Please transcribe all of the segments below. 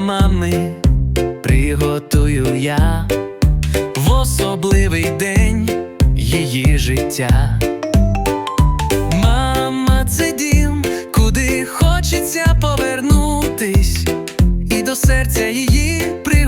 мами приготую я в особливий день її життя. Мама, це дім, куди хочеться повернутись, і до серця її прийти.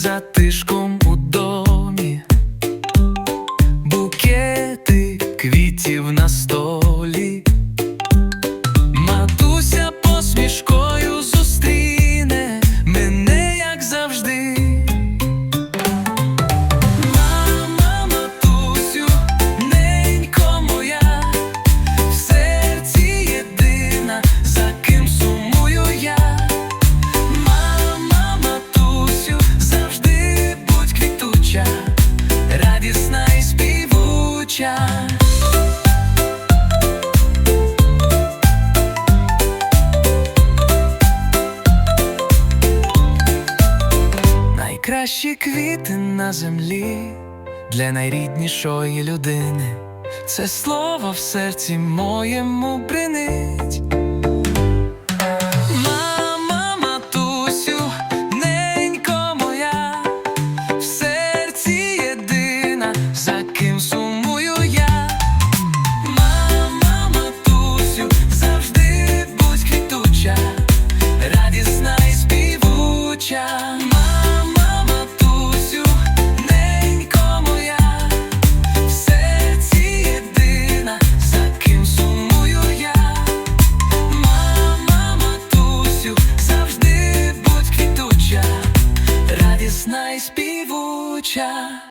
Затишком у домі, букети квітів на столі. Матуся посмішкою Найкращі квіти на землі для найріднішої людини. Це слово в серці моєму бринить. Радісна і співуча.